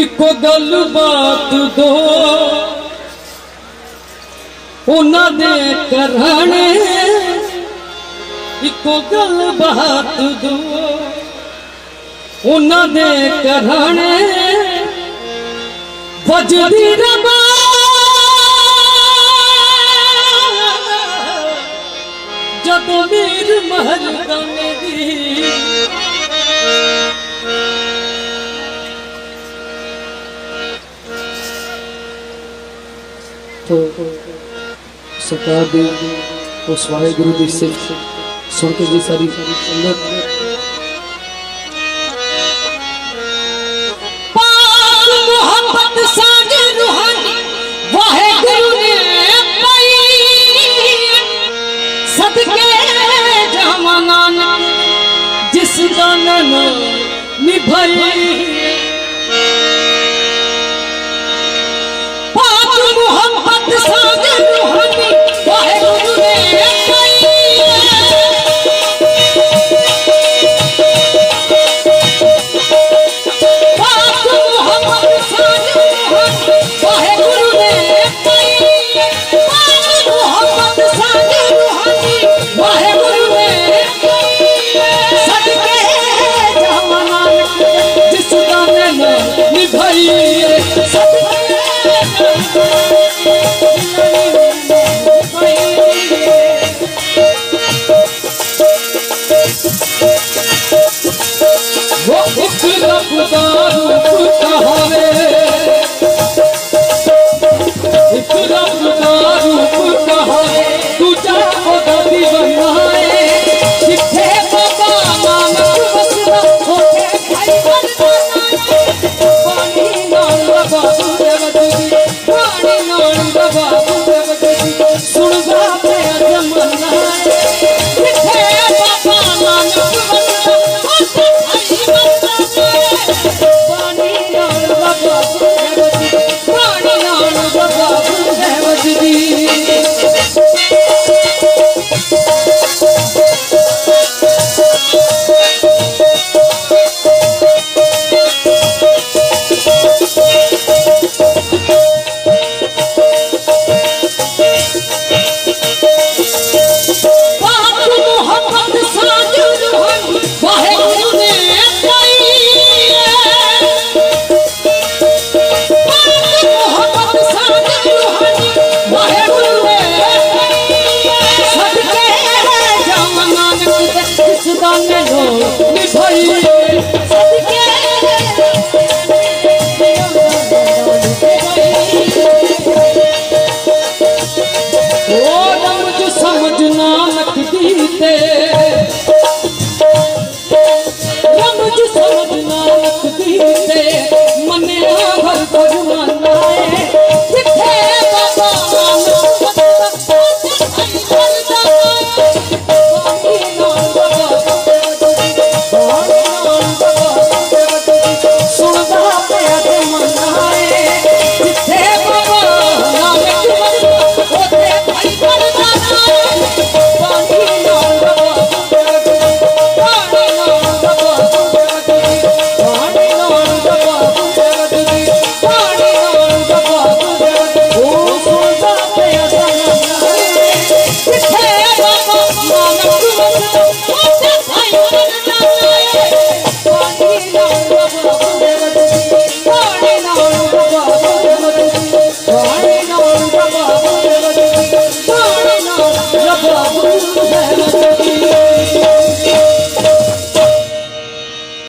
ਇੱਕੋ ਗੱਲ ਬਾਤ ਦੋ। ਉਹਨਾਂ ਦੇ ਕਰਹਣੇ ਇੱਕੋ ਗੱਲ ਬਾਤ ਦੋ। ਉਹਨਾਂ ਦੇ ਕਰਹਣੇ ਵਜਦੀ ਰਬਾ। ਜਦੋਂ ਮੀਰ ਮਹਲ ਤਖਤ ਸਰਕਾਰ ਦੇ ਉਸ ਵਾਹਿਗੁਰੂ ਦੀ ਸਿਫਤ ਸੁਣ ਕੇ ਜੀ ਸਾਰੀ ਸੰਗਤ जमाना जिस दाना निभरी उठ रब दारू ਕੁਝ ਸਮਝ ਨਾ ਲੱਗਦੀ ਤੇ ਮੰਨਿਆ ਹਰ ਕੋ ਜਮਾਨਾ ਏ।